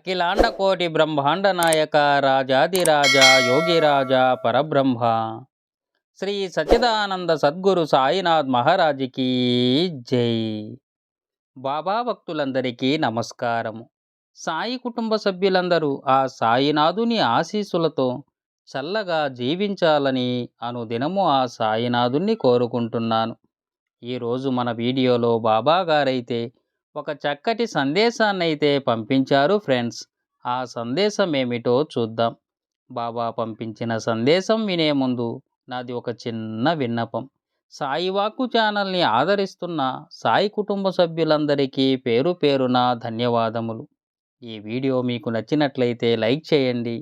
అఖిలాండ కోటి బ్రహ్మాండ నాయక రాజాదిరాజ యోగిరాజ పరబ్రహ్మ. శ్రీ సచిదానంద సద్గురు సాయినాథ్ మహారాజుకి జై. బాబా భక్తులందరికీ నమస్కారము. సాయి కుటుంబ సభ్యులందరూ ఆ సాయినాథుని ఆశీస్సులతో చల్లగా జీవించాలని అనుదినము ఆ సాయినాథుణ్ణి కోరుకుంటున్నాను. ఈరోజు మన వీడియోలో బాబా గారైతే ఒక చక్కటి సందేశాన్ని అయితే పంపించారు ఫ్రెండ్స్. ఆ సందేశం ఏమిటో చూద్దాం. బాబా పంపించిన సందేశం వినే ముందు నాది ఒక చిన్న విన్నపం. సాయి వాక్కు ఛానల్ని ఆదరిస్తున్న సాయి కుటుంబ సభ్యులందరికీ పేరు పేరున ధన్యవాదములు. ఈ వీడియో మీకు నచ్చినట్లయితే లైక్ చేయండి.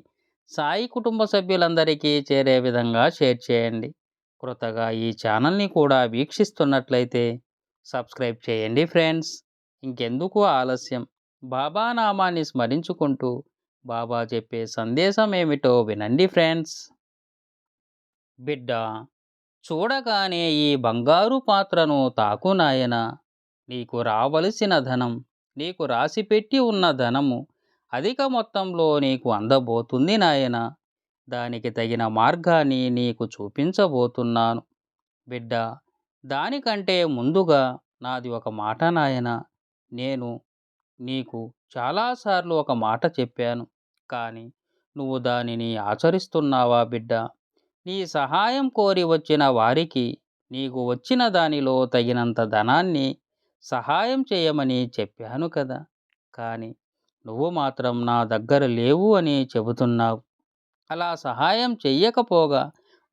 సాయి కుటుంబ సభ్యులందరికీ చేరే విధంగా షేర్ చేయండి. క్రొత్తగా ఈ ఛానల్ని కూడా వీక్షిస్తున్నట్లయితే సబ్స్క్రైబ్ చేయండి ఫ్రెండ్స్. ఇంకెందుకు ఆలస్యం? బాబా నామాన్ని స్మరించుకుంటూ బాబా చెప్పే సందేశం ఏమిటో వినండి ఫ్రెండ్స్. బిడ్డ! చూడగానే ఈ బంగారు పాత్రను తాకు నాయన. నీకు రావలసిన ధనం నీకు రాసిపెట్టి ఉన్న ధనము అధిక మొత్తంలో నీకు అందబోతుంది నాయన. దానికి తగిన మార్గాన్ని నీకు చూపించబోతున్నాను. బిడ్డ! దానికంటే ముందుగా నాది ఒక మాట నాయన. నేను నీకు చాలాసార్లు ఒక మాట చెప్పాను. కానీ నువ్వు దానిని ఆచరిస్తున్నావా బిడ్డ? నీ సహాయం కోరి వచ్చిన వారికి నీకు వచ్చిన దానిలో తగినంత ధనాన్ని సహాయం చేయమని చెప్పాను కదా! కానీ నువ్వు మాత్రం నా దగ్గర లేవు అని చెబుతున్నావు. అలా సహాయం చెయ్యకపోగా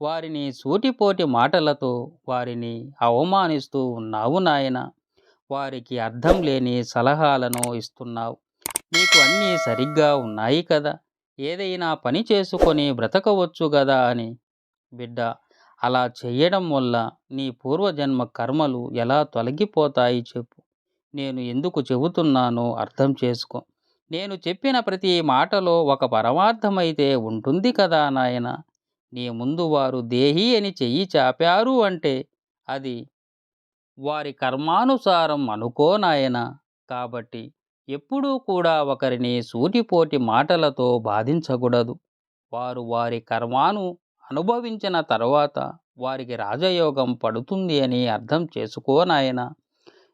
వారిని సూటిపోటి మాటలతో వారిని అవమానిస్తూ ఉన్నావు నాయన! వారికి అర్థం లేని సలహాలను ఇస్తున్నావు. నీకు అన్నీ సరిగ్గా ఉన్నాయి కదా. ఏదైనా పని చేసుకొని బ్రతకవచ్చు కదా అని. బిడ్డ అలా చేయడం వల్ల నీ పూర్వజన్మ కర్మలు ఎలా తొలగిపోతాయి చెప్పు. నేను ఎందుకు చెబుతున్నానో అర్థం చేసుకో. నేను చెప్పిన ప్రతి మాటలో ఒక పరమార్థమైతే ఉంటుంది కదా నాయన. నీ ముందు వారు దేహి అని చెయ్యి చాపారు అంటే అది వారి కర్మానుసారం అనుకో నాయన. కాబట్టి ఎప్పుడూ కూడా ఒకరిని సూటిపోటి మాటలతో బాధించకూడదు. వారు వారి కర్మాను అనుభవించిన తర్వాత వారికి రాజయోగం పడుతుంది అని అర్థం చేసుకో నాయన.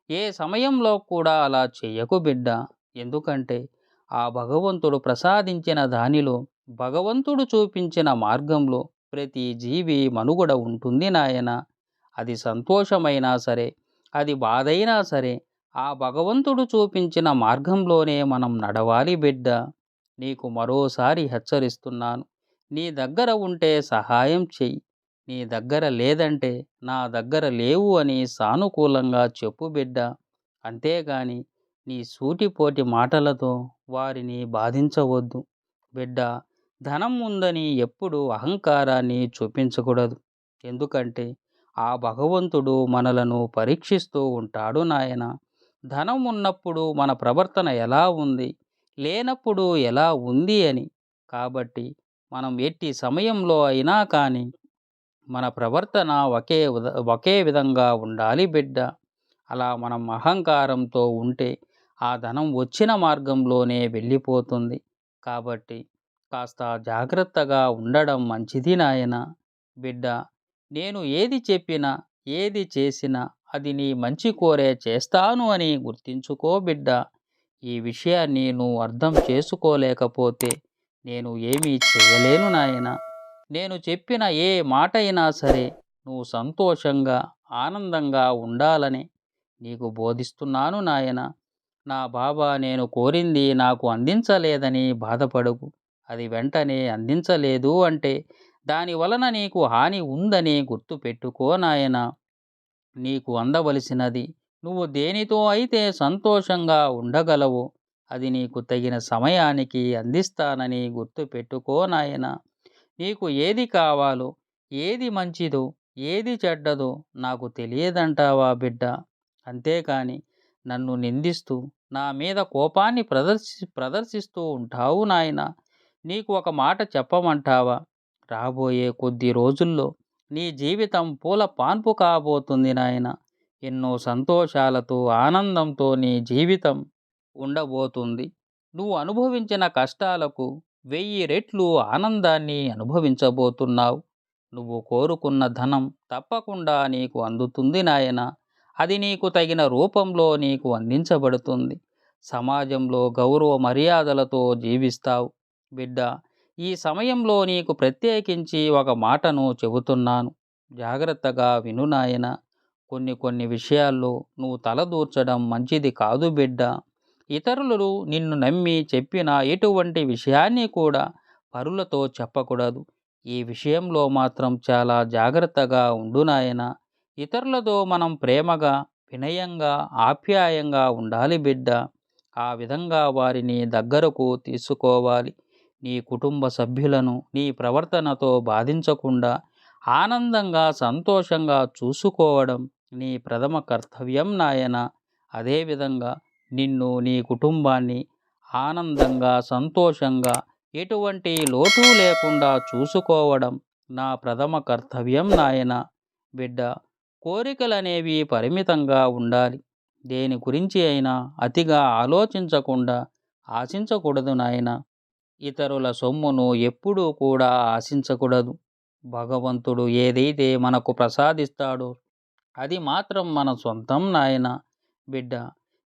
ఏ సమయంలో కూడా అలా చేయకు బిడ్డ. ఎందుకంటే ఆ భగవంతుడు ప్రసాదించిన దానిలో భగవంతుడు చూపించిన మార్గంలో ప్రతి జీవి మనుగడ ఉంటుంది నాయన. అది సంతోషమైనా సరే అది బాధైనా సరే ఆ భగవంతుడు చూపించిన మార్గంలోనే మనం నడవాలి బిడ్డ. నీకు మరోసారి హెచ్చరిస్తున్నాను. నీ దగ్గర ఉంటే సహాయం చెయ్యి. నీ దగ్గర లేదంటే నా దగ్గర లేవు అని సానుకూలంగా చెప్పు బిడ్డ. అంతేగాని నీ సూటిపోటి మాటలతో వారిని బాధించవద్దు. బిడ్డ ధనం ఉందని ఎప్పుడు అహంకారాన్ని చూపించకూడదు. ఎందుకంటే ఆ భగవంతుడు మనలను పరీక్షిస్తూ ఉంటాడు నాయన. ధనం ఉన్నప్పుడు మన ప్రవర్తన ఎలా ఉంది? లేనప్పుడు ఎలా ఉంది అని. కాబట్టి మనం ఎట్టి సమయంలో అయినా కానీ మన ప్రవర్తన ఒకే ఒకే విధంగా ఉండాలి బిడ్డ. అలా మనం అహంకారంతో ఉంటే ఆ ధనం వచ్చిన మార్గంలోనే వెళ్ళిపోతుంది. కాబట్టి కాస్త జాగ్రత్తగా ఉండడం మంచిది నాయన. బిడ్డ నేను ఏది చెప్పినా ఏది చేసినా అది నీ మంచి కోరే చేస్తాను అని గుర్తించుకో బిడ్డ. ఈ విషయాన్ని నువ్వు అర్థం చేసుకోలేకపోతే నేను ఏమీ చేయలేను నాయన. నేను చెప్పిన ఏ మాట అయినా సరే నువ్వు సంతోషంగా ఆనందంగా ఉండాలని నీకు బోధిస్తున్నాను నాయన. నా బాబా నేను కోరింది నాకు అందించలేదని బాధపడకు. అది వెంటనే అందించలేదు అంటే దాని వలన నీకు హాని ఉందని గుర్తుపెట్టుకో నాయన. నీకు అందవలసినది. నువ్వు దేనితో అయితే సంతోషంగా ఉండగలవు అది నీకు తగిన సమయానికి అందిస్తానని గుర్తుపెట్టుకో నాయన. నీకు ఏది కావాలో ఏది మంచిదో ఏది చెడ్డదో నాకు తెలియదంటావా బిడ్డ. అంతేకాని నన్ను నిందిస్తూ నా మీద కోపాన్ని ప్రదర్శి ప్రదర్శిస్తూ ఉంటావు నాయన. నీకు ఒక మాట చెప్పమంటావా? రాబోయే కొద్ది రోజుల్లో నీ జీవితం పూల పాన్పు కాబోతుంది నాయన. ఎన్నో సంతోషాలతో ఆనందంతో నీ జీవితం ఉండబోతుంది. నువ్వు అనుభవించిన కష్టాలకు వెయ్యి రెట్లు ఆనందాన్ని అనుభవించబోతున్నావు. నువ్వు కోరుకున్న ధనం తప్పకుండా నీకు అందుతుంది నాయన. అది నీకు తగిన రూపంలో నీకు అందించబడుతుంది. సమాజంలో గౌరవ మర్యాదలతో జీవిస్తావు. బిడ్డ ఈ సమయంలో నీకు ప్రత్యేకించి ఒక మాటను చెబుతున్నాను. జాగ్రత్తగా విను నాయన. కొన్ని కొన్ని విషయాల్లో నువ్వు తలదూర్చడం మంచిది కాదు బిడ్డ. ఇతరులు నిన్ను నమ్మి చెప్పిన ఎటువంటి విషయాన్ని కూడా పరులతో చెప్పకూడదు. ఈ విషయంలో మాత్రం చాలా జాగ్రత్తగా ఉండు నాయన. ఇతరులతో మనం ప్రేమగా వినయంగా ఆప్యాయంగా ఉండాలి బిడ్డ. ఆ విధంగా వారిని దగ్గరకు తీసుకోవాలి. నీ కుటుంబ సభ్యులను నీ ప్రవర్తనతో బాధించకుండా ఆనందంగా సంతోషంగా చూసుకోవడం నీ ప్రథమ కర్తవ్యం నాయన. అదేవిధంగా నిన్ను నీ కుటుంబాన్ని ఆనందంగా సంతోషంగా ఎటువంటి లోటు లేకుండా చూసుకోవడం నా ప్రథమ కర్తవ్యం నాయన. బిడ్డ కోరికలనేవి పరిమితంగా ఉండాలి. దేని గురించి అయినా అతిగా ఆలోచించకుండా ఆశించకూడదు నాయన. ఇతరుల సొమ్మును ఎప్పుడూ కూడా ఆశించకూడదు. భగవంతుడు ఏదైతే మనకు ప్రసాదిస్తాడో అది మాత్రం మన సొంతం నాయన బిడ్డ.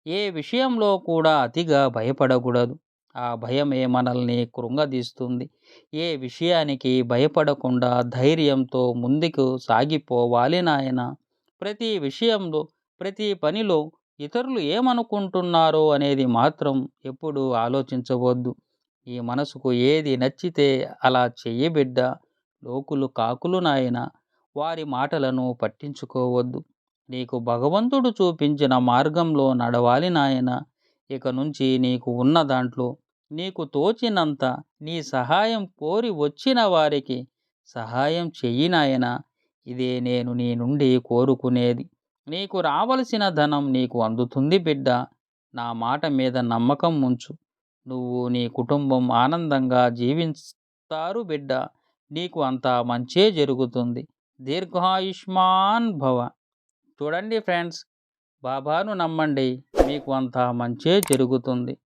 ఏ విషయంలో కూడా అతిగా భయపడకూడదు. ఆ భయమే మనల్ని కృంగదీస్తుంది. ఏ విషయానికి భయపడకుండా ధైర్యంతో ముందుకు సాగిపోవాలి నాయన. ప్రతి విషయంలో ప్రతి పనిలో ఇతరులు ఏమనుకుంటున్నారో అనేది మాత్రం ఎప్పుడూ ఆలోచించవద్దు. ఈ మనసుకు ఏది నచ్చితే అలా చెయ్యి బిడ్డ లోకులు కాకులు నాయన వారి మాటలను పట్టించుకోవద్దు. నీకు భగవంతుడు చూపించిన మార్గంలో నడవాలి నాయన ఇక నుంచి నీకు ఉన్న దాంట్లో నీకు తోచినంత నీ సహాయం కోరి వచ్చిన వారికి సహాయం చెయ్యి నాయన ఇదే నేను నీ నుండి కోరుకునేది. నీకు రావలసిన ధనం నీకు అందుతుంది బిడ్డ నా మాట మీద నమ్మకం ఉంచు. నువ్వు నీ కుటుంబం ఆనందంగా జీవిస్తారు బిడ్డ. నీకు అంతా మంచే జరుగుతుంది. దీర్ఘాయుష్మాన్ భవ. చూడండి ఫ్రెండ్స్ బాబాను నమ్మండి. మీకు అంతా మంచే జరుగుతుంది.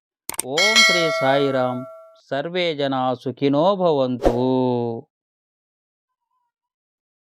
ఓం శ్రీ సాయిరాం సర్వే జనా సుఖినో భవంతు.